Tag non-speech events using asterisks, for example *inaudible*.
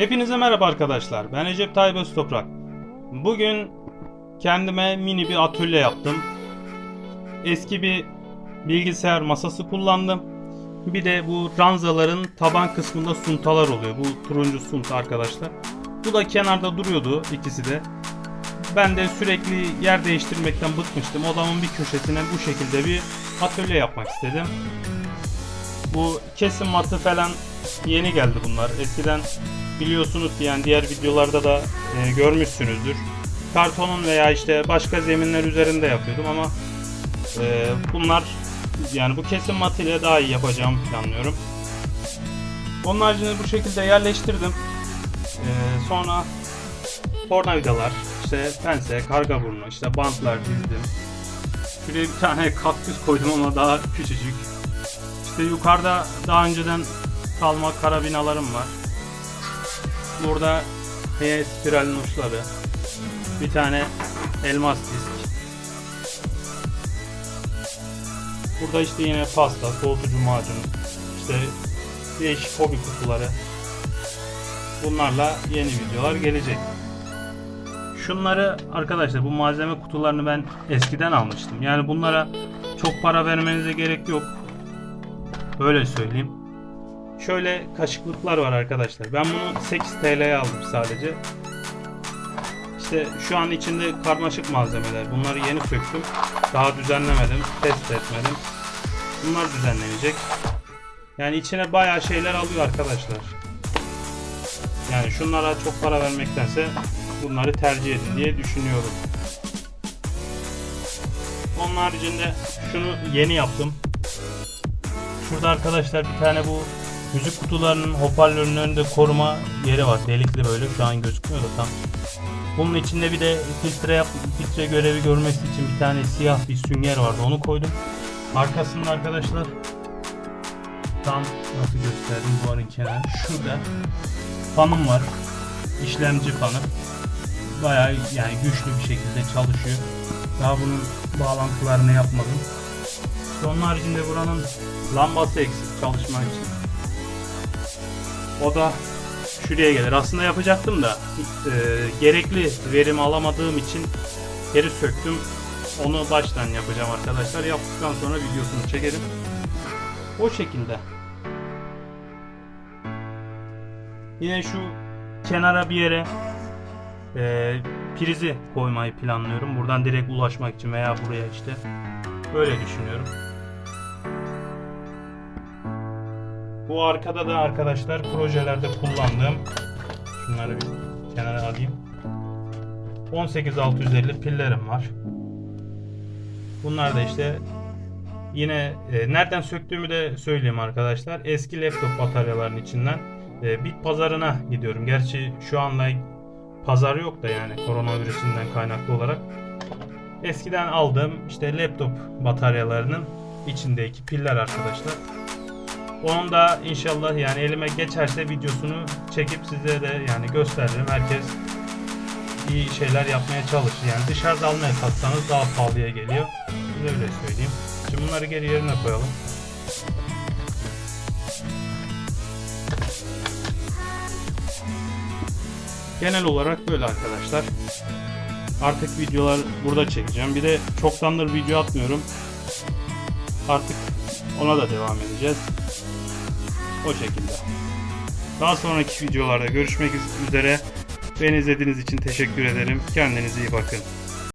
Hepinize merhaba arkadaşlar. Ben Recep Tayyip Öztoprak. Bugün kendime mini bir atölye yaptım. Eski bir bilgisayar masası kullandım. Bir de bu ranzaların taban kısmında suntalar oluyor. Bu turuncu sunta arkadaşlar. Bu da kenarda duruyordu ikisi de. Ben de sürekli yer değiştirmekten bıkmıştım. Odamın bir köşesine bu şekilde bir atölye yapmak istedim. Bu kesim matı falan yeni geldi bunlar. Eskiden biliyorsunuz ki yani diğer videolarda da e, görmüşsünüzdür. Kartonun veya işte başka zeminler üzerinde yapıyordum ama e, bunlar yani bu kesim matı ile daha iyi yapacağımı planlıyorum. Onun haricinde bu şekilde yerleştirdim. E, sonra tornavidalar, işte pense, karga burnu, işte bantlar dizdim. Şuraya bir tane *laughs* kaktüs koydum ama daha küçücük. İşte yukarıda daha önceden kalma karabinalarım var. Burada heyet spiralin uçları. Bir tane elmas disk. Burada işte yine pasta, soğutucu macun, işte değişik hobi kutuları. Bunlarla yeni videolar gelecek. Şunları arkadaşlar bu malzeme kutularını ben eskiden almıştım. Yani bunlara çok para vermenize gerek yok. Öyle söyleyeyim. Şöyle kaşıklıklar var arkadaşlar. Ben bunu 8 TL'ye aldım sadece. İşte şu an içinde karmaşık malzemeler. Bunları yeni söktüm. Daha düzenlemedim. Test etmedim. Bunlar düzenlenecek. Yani içine bayağı şeyler alıyor arkadaşlar. Yani şunlara çok para vermektense bunları tercih edin diye düşünüyorum. Onun haricinde şunu yeni yaptım. Şurada arkadaşlar bir tane bu müzik kutularının hoparlörünün önünde koruma yeri var. Delikli böyle şu an gözükmüyor da tam. Bunun içinde bir de filtre yap, filtre görevi görmesi için bir tane siyah bir sünger vardı. Onu koydum. Arkasında arkadaşlar tam nasıl gösterdim duvarın kenarı. Şurada fanım var. İşlemci fanı. Bayağı yani güçlü bir şekilde çalışıyor. Daha bunun bağlantılarını yapmadım. İşte onun haricinde buranın lambası eksik çalışmak için. O da şuraya gelir. Aslında yapacaktım da e, gerekli verimi alamadığım için geri söktüm. Onu baştan yapacağım arkadaşlar. Yaptıktan sonra videosunu çekerim. O şekilde. Yine şu kenara bir yere e, prizi koymayı planlıyorum. Buradan direkt ulaşmak için veya buraya işte. Böyle düşünüyorum. Bu arkada da arkadaşlar projelerde kullandığım şunları bir kenara alayım. 18650 pillerim var. Bunlar da işte yine e, nereden söktüğümü de söyleyeyim arkadaşlar. Eski laptop bataryalarının içinden e, bit pazarına gidiyorum. Gerçi şu anda pazar yok da yani koronavirüsünden kaynaklı olarak. Eskiden aldığım işte laptop bataryalarının içindeki piller arkadaşlar. Onun da inşallah yani elime geçerse videosunu çekip size de yani gösteririm. Herkes iyi şeyler yapmaya çalışır. Yani dışarıda almaya kalksanız daha pahalıya geliyor. Size öyle söyleyeyim. Şimdi bunları geri yerine koyalım. Genel olarak böyle arkadaşlar. Artık videolar burada çekeceğim. Bir de çoktandır video atmıyorum. Artık ona da devam edeceğiz. O şekilde. Daha sonraki videolarda görüşmek üzere. Beni izlediğiniz için teşekkür ederim. Kendinize iyi bakın.